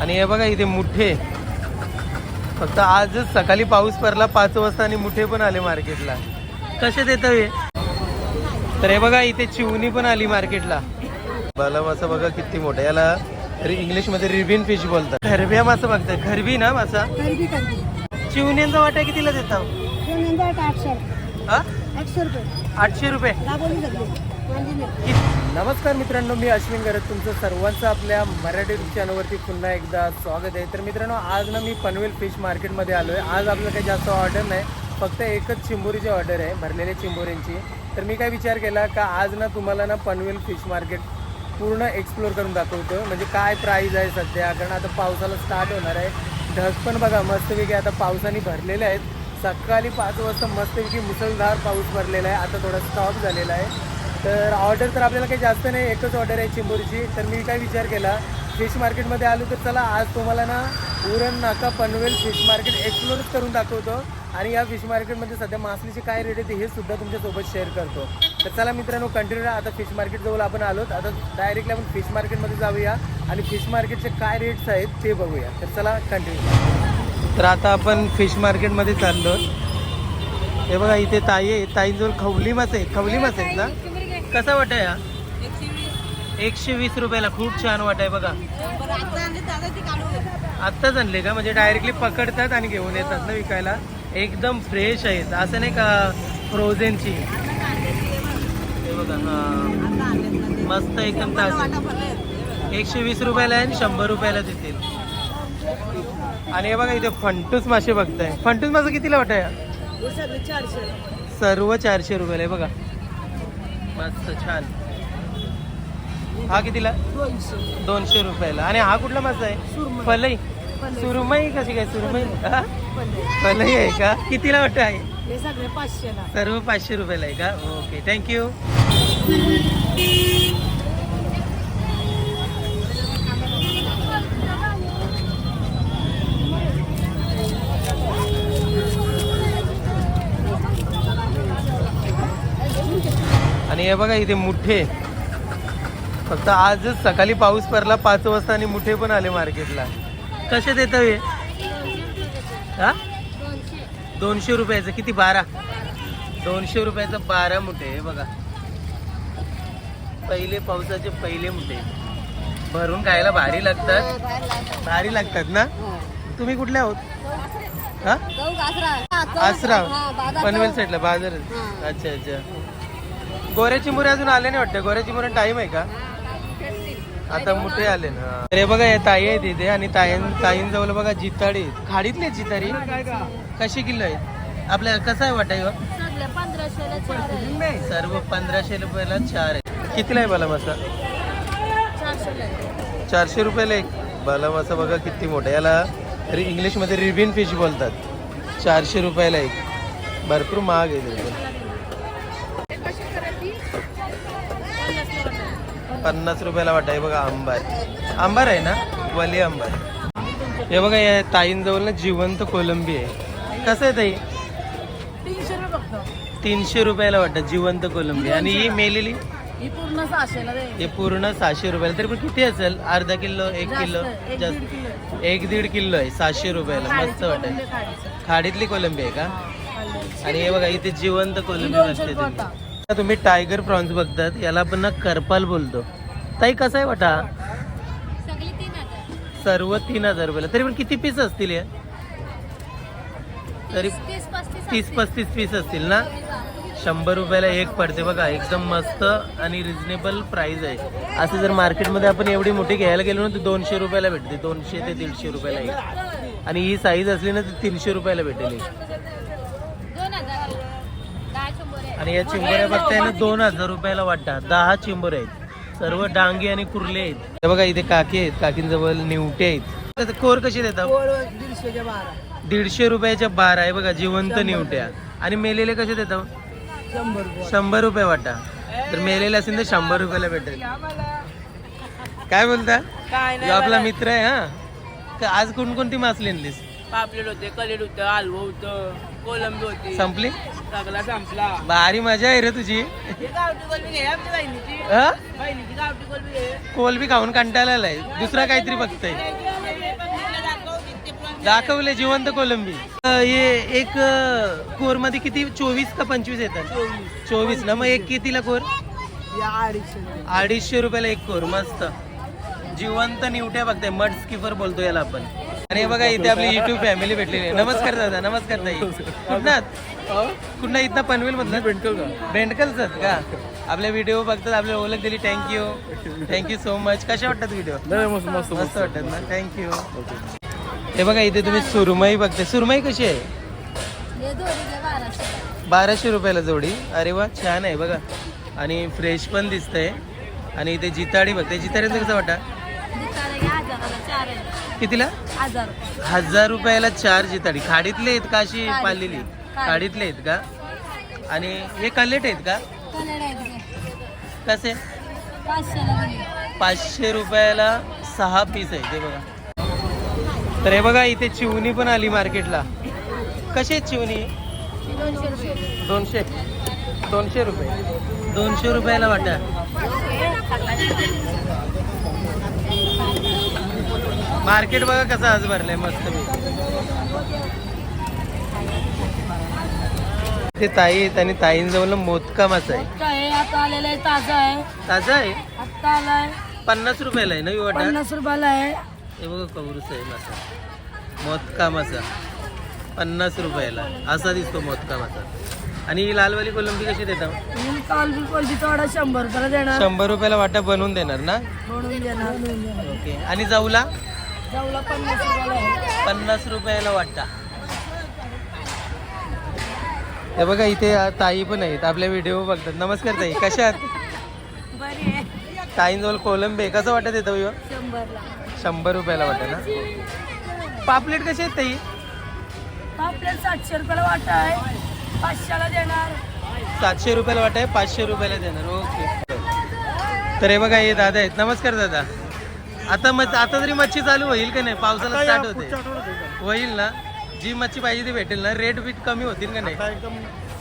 आणि हे बघा इथे मुठे. फक्त आजच सकाळी पाऊस पडला पाच वाजता आणि मुठे पण आले मार्केटला. कसे देत हे? तर हे बघा इथे चिवणी पण आली मार्केटला. बाला मासा बघा किती मोठा याला इंग्लिशमध्ये रिबिन फिश बोलतात. खरब्या मासा बघताय. खरबी ना मासा? चिवण्यांचा वाटा कितीला देता? आठशे हा? रुपये. आठशे रुपये. नमस्कार मित्रांनो मी अश्विन गरज. तुमचं सर्वांचं आपल्या मराठी चॅनलवरती पुन्हा एकदा स्वागत आहे. तर मित्रांनो आज ना मी पनवेल फिश मार्केटमध्ये आलो आहे आज आपलं काही जास्त ऑर्डर नाही फक्त एकच चिंबोरीची ऑर्डर आहे भरलेल्या चिंबोरींची. तर मी काय विचार केला का आज ना तुम्हाला ना पनवेल फिश मार्केट पूर्ण एक्सप्लोर करून दाखवतो म्हणजे काय प्राईज आहे सध्या? कारण आता पावसाला स्टार्ट होणार आहे. ढग पण बघा मस्तपैकी आता पावसाने भरलेले आहेत. सकाळी पाच वाजता मस्तपैकी मुसळधार पाऊस भरलेला आहे. आता थोडा स्टॉप झालेला आहे. तर ऑर्डर तर आपल्याला काही जास्त नाही एकच ऑर्डर आहे चिंबोरीची. तर मी काय विचार केला फिश मार्केटमध्ये आलो तर चला आज तुम्हाला ना उरण नाका पनवेल फिश मार्केट एक्सप्लोरच करून दाखवतो. आणि या फिश मार्केटमध्ये सध्या मासलीचे काय रेट आहे हे सुद्धा तुमच्यासोबत शेअर करतो. तर चला मित्रांनो कंटिन्यू आता फिश मार्केट जवळ आपण आलोत. आता डायरेक्टली आपण फिश मार्केटमध्ये जाऊया. आणि फिश मार्केटचे काय रेट्स आहेत ते बघूया. तर चला कंटिन्यू तर आता आपण फिश मार्केटमध्ये चाललो हे बघा इथे ताई आहे. ताईंजवळ खवली मासे आहे खवली मासे आहेत ना? कसा वाटा या एकशे वीस. रुपयाला खूप छान वाट आहे बघा आत्ताच आणले का? म्हणजे डायरेक्टली पकडतात आणि घेऊन येतात ना विकायला. एकदम फ्रेश आहेत. असं नाही का फ्रोझनची हे बघा हा. मस्त एकदम ताजे. एकशे वीस रुपयाला आहे आणि शंभर रुपयाला देतील. आणि हे बघा इथे फंटूस मासे बघताय. फंटूस मासे कितीला वाटाय सर्व चारशे रुपयाला आहे बघा. मस्त छान. हा कितीला? दोनशे रुपयाला. आणि हा कुठला मासा आहे? फलई. सुरमई कशी काय? सुरमई? फलई. आहे का? कितीला वाटत आहे? सर्व पाचशे रुपयाला आहे का? ओके थँक्यू आणि हे बघा इथे मुठे. फक्त आजच सकाळी पाऊस पडला पाच वाजता आणि मुठे पण आले मार्केटला. कसे देत हे? हा? दोनशे रुपयाचं. किती? बारा. दोनशे रुपयाचं बारा मुठे हे बघा. पहिले पावसाचे पहिले मुठे. भरून खायला भारी लागतात. भारी लागतात ना? तुम्ही कुठले आहोत? हा? आसरा पनवेल साईडला बाजार अच्छा अच्छा. गोऱ्याची मुरे अजून आले नाही वाटतं. गोऱ्याची मुरे टाइम आहे का? आता मोठे आले ना. अरे बघा या ताई आहेत इथे आणि ताईं ताईंजवळ बघा जिताडी. खाडीतली आहेत जितारी? कशी किलो आहेत? आपल्या कसं आहे वाटाय सर्व पंधराशे रुपयाला चार आहे कितीला आहे बाला मासा चारशे रुपयाला एक. बाला मासा बघा किती मोठा याला इंग्लिशमध्ये रिबिन फिश बोलतात. चारशे रुपयाला एक. भरपूर महाग आहे पन्नास रुपयाला वाटाय बघा आंबार. आंबार आहे ना? वली आंबार. हे बघा या ताईंजवळ ना जिवंत कोलंबी आहे. कसं आहे ताई? तीनशे रुपयाला वाटतं जिवंत कोलंबी. आणि ही मेलेली? ही पूर्ण सहाशे रुपयाला. तरी पण किती असेल? अर्धा किलो एक किलो? जास्त. एक दीड किलो आहे. सहाशे रुपयाला. मस्त वाटाय खायचं खाडीतली कोलंबी आहे का? आणि हे बघा इथे जिवंत कोलंबी रुपये तुम्ही टायगर प्रॉन्स बघतात याला आपण ना करपाल बोलतो. ताई कसा आहे वाटा? सर्व तीन हजार रुपयाला. तरी पण किती पीस असतील या तरी तीस पस्तीस पीस असतील. ना? शंभर रुपयाला एक पडते बघा. एकदम मस्त आणि रिझनेबल प्राइस आहे. असं जर मार्केटमध्ये आपण एवढी मोठी घ्यायला गेलो ना तर दोनशे रुपयाला भेटते. दोनशे ते दीडशे रुपयाला एक. आणि ही साईज असली ना तर तीनशे रुपयाला भेटेल. आणि या चिंबोऱ्या बघताय ना दोन हजार रुपयाला वाटतात. दहा चिंबोऱ्या आहेत. सर्व डांगे आणि कुर्ले आहेत. हे बघा इथे काकी आहेत. काकींजवळ निवटे आहेत. आता कोर कशी देतात दीडशे रुपयाच्या बारा आहे बघा जिवंत निवट्या. आणि मेलेले कसे देतात शंभर रुपये. वाटा. तर मेलेले असेल तर शंभर रुपयाला भेटेल. काय बोलता? ह्यो आपला मित्र आहे हा? आज कोणकोणती मासली आणलीस? पापलेट होते कलेट होतं हलवं होतं. कोलंबी होती. संपली? सगळा संपला. भारी मजा आहे रे तुझी. हे गावठी कोलबी घे बहिणीची. हा? बहिणीची गावठी कोलबी घे. कोलबी खाऊन कंटाळलेला आहे दुसरा काहीतरी बघतोय. दाखवले जिवंत कोलंबी. अ, हे एक कोरमध्ये किती? चोवीस का पंचवीस येतात? चोवीस. ना? मग एक कितीला कोर? अडीचशे रुपयाला एक कोर. मस्त. जिवंत निवट्या बघताय. मड स्किपर बोलतो याला आपण. आणि हे बघा इथे आपली युट्यूब फॅमिली भेटलेली आहे. नमस्कार दादा नमस्कार ताई. कुठनात? कुठला इथं पनवेल मधलं बेंडकल का? बेंडकलच का? आपल्या व्हिडिओ बघतात आपल्याला ओळख दिली थँक्यू थँक्यू सो मच कशा वाटतात व्हिडिओ मस्त वाटतात ना? थँक्यू हे बघा इथे तुम्ही सुरमई बघताय. सुरमई कशी आहे? बाराशे. रुपयाला जोडी. अरे वा छान आहे बघा. आणि फ्रेश पण दिसतंय. आणि इथे जिताडी बघते जिताडीचं कसं वाटा? कितीला? हजार हजार रुपयाला चार जिताडी. खाडीतले आहेत का अशी. पाळलेली? खाडीतले. आहेत का? आणि हे कलेट आहेत का? कसे? पाचशे रुपयाला सहा पीस आहे ते बघा. तर हे बघा इथे चिवणी पण आली मार्केटला. कशी आहे चिवणी? दोनशे. दोनशे रुपये. दोनशे रुपयाला वाटा. मार्केट बघा कसं आज भरलंय मस्त ते ताई आहेत आणि ताईंजवळ मोदका मासा आहे. काय आता आलेला आहे ताजा आहे. ताजा आहे? आत्ता आलाय. पन्नास रुपयाला आहे ना वाटा पन्नास रुपयाला आहे. हे बघा कवरूस आहे मासा मासा पन्नास रुपयाला. असा दिसतो मोदका मासा आणि ही लालवाली कोलंबी कशी देतात मी काल कोलबीचा वाडा शंभर रुपयाला देणार. शंभर रुपयाला वाटा बनवून देणार ना? देणार. ओके. आणि जाऊला? जाऊला पन्नास रुपयाला आहे. पन्नास रुपयाला वाटा. हे बघा इथे आ- ताई पण आहेत. आपल्या व्हिडिओ बघतात. नमस्कार ताई कशा आहात? बरी आहे. ताईंजवळ कोलंबी आहे. कसं वाटत येतं? शंभरला. शंभर रुपयाला वाटा ना? पापलेट कसे आहेत ताई? आपल्याला सातशे रुपयाला वाटा आहे. पाचशेला देणार. सातशे रुपयाला वाटा आहे पाचशे रुपयाला देणार. ओके. तर हे बघा हे दादा आहेत. नमस्कार दादा. आता मग आता तरी मच्छी चालू होईल का नाही? पावसाला स्टार्ट होते. होईल ना? जी मच्छी पाहिजे ती भेटेल ना. रेट बीट कमी होतील का नाही? एकदम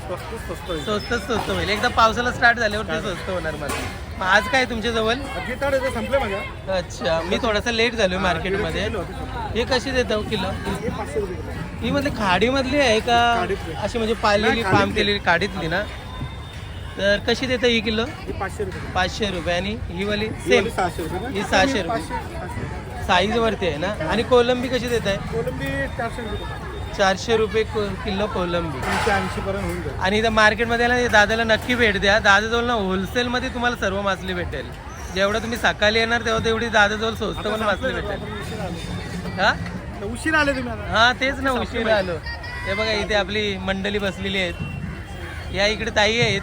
स्वस्त स्वस्त होईल. स्वस्तच स्वस्त होईल. एकदा पावसाला स्टार्ट झाल्यावर ते स्वस्त होणार मला. मग आज काय तुमच्या जवळ संपले माझ्या. अच्छा. मी थोडासा लेट झालो मार्केटमध्ये हे कशी देता हो किलो? हे पाचशे रुपये किलो. ही म्हणजे खाडीमधली आहे का. अशी म्हणजे पाळलेली नाही, फार्म खाडीतली. केलेली काडीतली ना? तर कशी देता ही किलो? पाचशे रुपये. पाचशे रुपये. आणि ही वाली सेम सहाशे रुपये? ही सहाशे रुपये. साईज वरती आहे ना? आणि कोलंबी कशी देत आहे कोलंबी चारशे रुपये चारशे रुपये किलो कोलंबी. तीनशे ऐंशी पर्यंत होऊन जाईल. आणि इथं मार्केटमध्ये ना दादाला नक्की भेट द्या. दादाजवळ ना होलसेलमध्ये तुम्हाला सर्व मासली भेटेल. जेवढं तुम्ही सकाळी येणार तेव्हा तेवढी दादाजवळ स्वस्त पण मासली भेटेल. हा? उशीर आले तुम्ही हा तेच ना उशीर आलो. हे बघा इथे आपली मंडळी बसलेली आहेत. या इकडे ताई आहेत.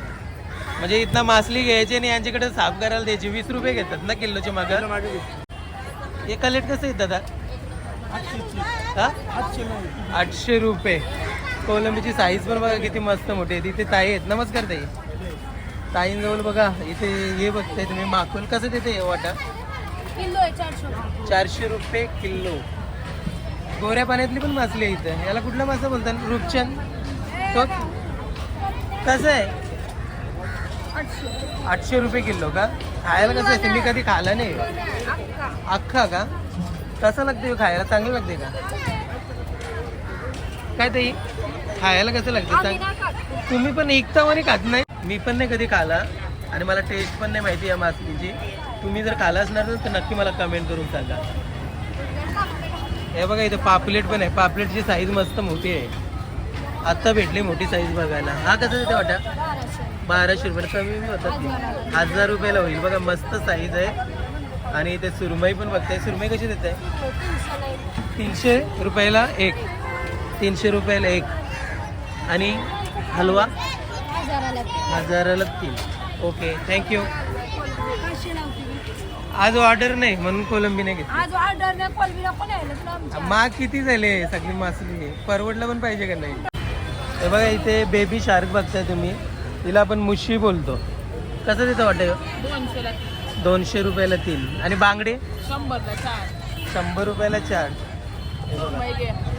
म्हणजे इथनं मासली घ्यायची आणि यांच्याकडे साफ करायला द्यायची. वीस रुपये घेतात ना किलोचे मागं. हे कलेट कसं येत दादा हा? आठशे रुपये. कोलंबीची साईज पण बघा किती मस्त मोठी आहे. तिथे ताई आहेत. नमस्कार ताई. ताईंजवळ बघा. इथे हे बघताय तुम्ही. माकुल कसं देते हे वाटा? किलो आहे चारशे रुपये. चारशे रुपये किलो. गोऱ्या पाण्यातली पण मासली आहे इथं. याला कुठला मासा बोलतात? रूपचंद? तो? कसं आहे? आठशे रुपये किलो का? खायला कसं आहे? मी कधी खाला नाही? अख्खा का? कसं लागते हो खायला? चांगलं लागते का? काय ताई? खायला कसं लागतं सांग तुम्ही पण एकतावाने खात नाही? मी पण नाही कधी खाला. आणि मला टेस्ट पण नाही माहिती या मासलीची तुम्ही जर खाला असणार तर नक्की मला कमेंट करून सांगा. हे बघा इथे पापलेट पण आहे. पापलेटची साईज मस्त मोठी आहे. आत्ता भेटली मोठी साईज बघायला. हा कसं देते वाटा बाराशे रुपये कमी होतात. हजार रुपयाला होईल. बघा मस्त साईज आहे. आणि इथे सुरमई पण बघताय. सुरमई कशी देत आहे तीनशे रुपयाला एक. तीनशे रुपयाला एक. आणि हलवा? हजाराला तीन. ओके थँक्यू आज ऑर्डर नाही म्हणून कोलंबी नाही घेतली माग किती झाले सगळी मासली परवडलं पण पाहिजे का नाही? हे बघा इथे बेबी शार्क बघताय तुम्ही. तिला आपण मुशी बोलतो. कसं देतं वाटतं दोनशे रुपयाला तीन. आणि बांगडे? शंभरला चार. शंभर रुपयाला चार.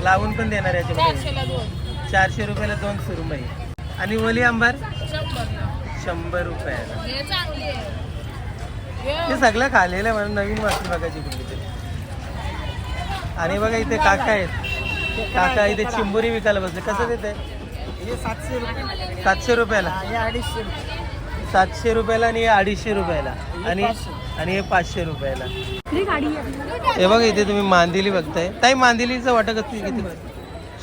लावून पण देणार दोन. चारशे रुपयाला दोन सुरमई. आणि ओली आंबार? शंभर रुपयाला. हे आहे. सगळं खाल्लेलं आहे मला नवीन मासली बघायची कुठली आणि बघा इथे काका आहेत. काका इथे चिंबोरी विकायला बसले. कसं देते हे सातशे रुपये. सातशे रुपयाला? हे अडीचशे रुपये. सातशे रुपयाला आणि हे अडीचशे रुपयाला. आणि आणि हे पाचशे रुपयाला. हे बघा इथे तुम्ही मांदिली बघताय. ताई मांदिलीचं वाटत किती किती?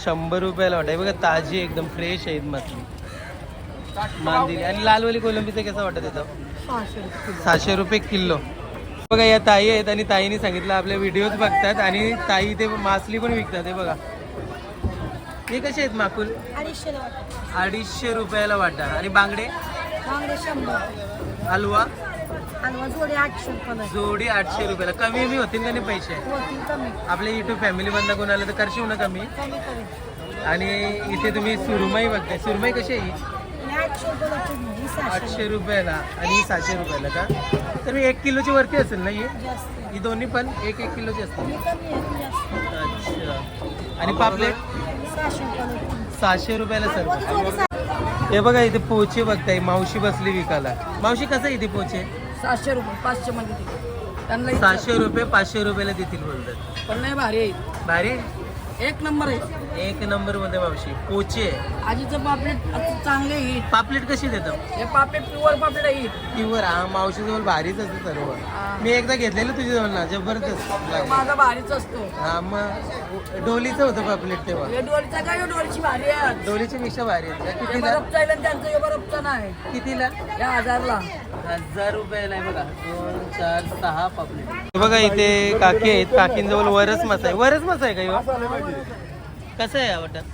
शंभर रुपयाला वाटत बघा ताजी एकदम फ्रेश आहेत मछली मांदिली. आणि लालवाली कोलंबीचं कसं वाटत येतं सहाशे रुपये किलो. बघा या ताई आहेत आणि ताईने सांगितलं आपले व्हिडिओज बघतात आणि ताई ते मासली पण विकतात हे बघा. हे कसे आहेत माकुल? अडीचशे अडीचशे रुपयाला वाटा. आणि बांगडे? बांगडे शंभर. हलवा? हलवा जोडी आठशे रुपये जोडी आठशे रुपयाला. कमी कमी होतील का नाही पैसे? होतील कमी. आपल्या युट्यूब फॅमिली मधनं कोण आलं तर करशील ना कमी? कमी कमी. आणि इथे तुम्ही सुरमई बघताय. सुरमई कशी आहे ही? आणि आठशे ही सहाशे रुपयाला. आणि ही सहाशे रुपयाला का? तर मी एक किलोची वरती असेल ना ही? जास्त. ही दोन्ही पण एक एक किलोची असतात कमी आहे ती जास्त. अच्छा. आणि पापलेट? सहाशे. सहाशे रुपयाला सर हे बघा इथे पोचे बघताय. मावशी बसली विकायला. मावशी कसं आहे इथे पोचे? सातशे रुपये पाचशे मध्ये त्यांना सहाशे रुपये पाचशे रुपयाला देतील बोलतात पण नाही भारी आहे. भारी? एक नंबर आहे. एक नंबरमध्ये मावशी पोचे. आजीचं पापलेट आता चांगले आहे पापलेट कशी देतात हे पापलेट प्युअर पापलेट आहे. प्युअर हा मावशी जवळ भारीच असते सर्व. मी एकदा घेतलेलं तुझ्या जवळ ना जबरदस्त लागलं. माझा भारीच असतो. हा मग डोलीचं होतं पापलेट तेव्हा. हे डोळीचा काय डोळीची भारी आहे. डोलीच्या पेक्षा भारी आहे? हे कितीला? आहे आणि त्यांचं हे बरफचा नाही कितीला? या हजारला. हजार रुपयाला आहे बघा. दोन चार सहा पापलेट. बघा इथे काकी आहेत. काकींजवळ वरच मसा आहे वरच मसा आहे का ह्यो? कसं आहे वाटत?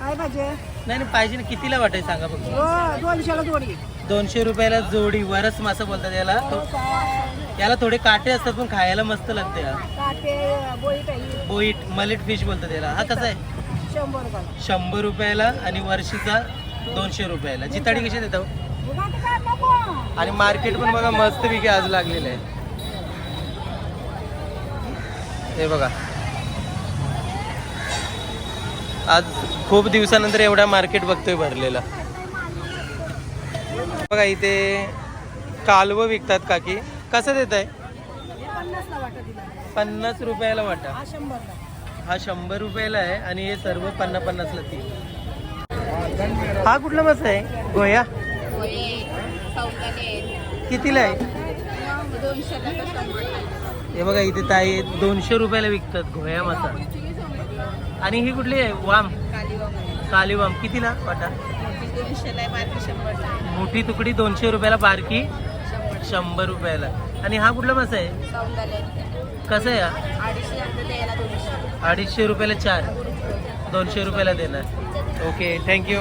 काय पाहिजे नाही नाही पाहिजे ना कितीला वाटाय सांगा फक्त. हो दोनशेला जोडी. दोनशे रुपयाला जोडी वरच मासा बोलतात याला. तो- याला थोडे काटे असतात पण खायला मस्त लागते हा. काटे बोईट मलिट फिश बोलतात याला. हा कसा आहे? शंभर रुपये शंभर रुपयाला आणि वर्षीचा दोनशे रुपयाला. जिताडी कशी देतो आणि मार्केट पण बघा मस्त पैकी आज लागलेलं आहे. हे बघा. आज खूप दिवसानंतर एवढा मार्केट बघतोय भरलेला. बघा इथे कालवं विकतात काकी. कसं देत आहे पन्नास रुपयाला वाटा. हा हा शंभर रुपयाला आहे आणि हे सर्व पन्नास पन्नासला ती हा कुठला मस आहे? गोया? कितीला आहे? हे बघा इथे ताई दोनशे रुपयाला विकतात घोया मासा. आणि ही कुठली आहे? वाम. काली वाम कितीला? वाटा. मोठी तुकडी दोनशे रुपयाला बारकी शंभर. रुपयाला. आणि हा कुठला मासा आहे? कसं आहे हा? अडीचशे रुपयाला चार. दोनशे रुपयाला देणार. ओके थँक्यू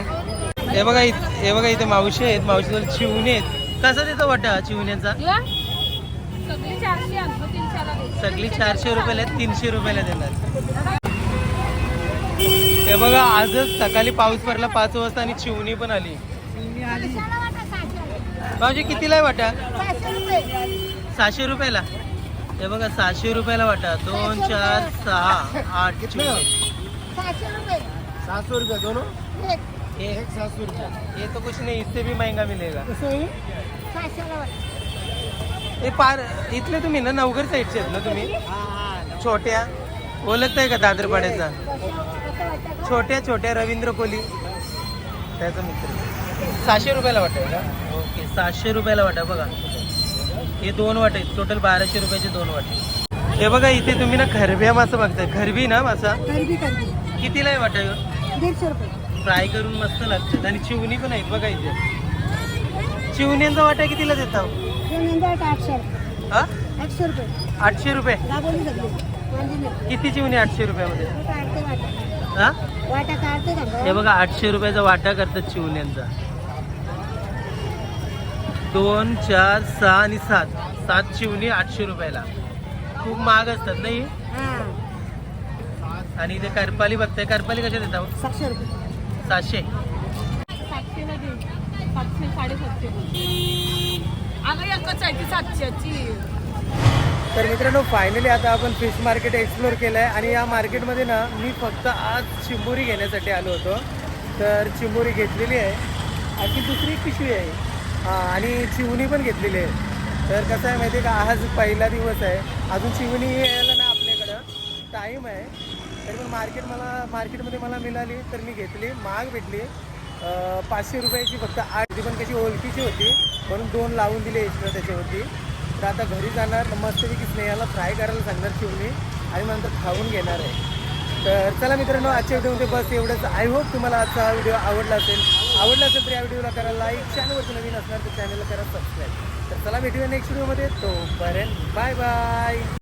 हे बघा इथ- हे बघा इथे मावशी आहेत. मावशीजवळ चिवणे आहेत. कसा देतो वाटा चिवण्यांचा? सगळी चारशे रुपयाला आहेत तीनशे रुपयाला देणार. हे बघा आजच सकाळी पाऊस पडला पाच वाजता आणि चिवणी पण आली. मावशी कितीला आहे वाटा? सहाशे रुपयाला? हे बघा सहाशे रुपयाला वाटा. दोन चार सहा आठ सात सौ रुपये. दोनों? एक. सात सौ रुपये. ये तो कुछ नहीं इससे भी महंगा मिलेगा. हे पार इथले तुम्ही ना नवघर साईडचे आहेत ना तुम्ही? छोट्या. ओळखताय का दादरपाड्याचा? छोट्या छोट्या रवींद्र कोहली. त्याचा मित्र. सहाशे रुपयाला वाटाय का? ओके सहाशे रुपयाला वाटा बघा. हे दोन वाटे आहेत. टोटल बाराशे रुपयाचे दोन वाटे. हे बघा इथे तुम्ही ना खरब्या मासा बघताय. खरबी ना मासा? कितीला आहे वाटा ह्यो? दीडशे रुपये. फ्राय करून मस्त लागतात. आणि चिवणी पण आहेत बघा इथे. चिवण्यांचा वाटा कितीला देता आठशे हा? आठशे रुपये. आठशे रुपये. किती चिवणी आठशे रुपयामध्ये? हा? वाटा काढते हे बघा आठशे रुपयाचा वाटा करतात चिवण्यांचा दोन चार सहा आणि सात. सात चिवणी आठशे रुपयाला. खूप महाग असतात नाही? आणि इथे करपाली बघताय. करपाली कशा देतात सातशे रुपये. सातशे अगं एकच आहे ती सातशेची. तर मित्रांनो फायनली आता आपण फिश मार्केट एक्सप्लोर केलं आहे आणि या मार्केटमध्ये ना मी फक्त आज चिंबोरी घेण्यासाठी आलो होतो. तर चिंबोरी घेतलेली आहे. आणखी दुसरी पिशवी आहे. हां आणि चिवणी पण घेतलेली आहे. तर कसं आहे माहिती आहे का आज पहिला दिवस आहे. अजून चिवणी यायला ना आपल्याकडं टाईम आहे. तरी पण मार्केट मला मार्केटमध्ये मला मिळाली तर मी घेतली. महाग भेटली. पाचशे रुपयाची फक्त आठ ती पण कशी ओळखीची होती. म्हणून दोन लावून दिले एक्स्ट्रा त्याच्यावरती. तर आता घरी जाणार मस्तपैकी स्नेहाला फ्राय करायला सांगणार चिवणी आणि नंतर खाऊन घेणार आहे. तर चला मित्रांनो आजच्या व्हिडिओमध्ये बस एवढंच. आय होप तुम्हाला आजचा हा व्हिडिओ आवडला असेल. आवडला असेल तर या व्हिडिओला करा लाईक चॅनलवरती नवीन असणार तर चॅनलला करा सबस्क्राईब तर चला भेटूया नेक्स्ट व्हिडिओमध्ये तोपर्यंत बाय बाय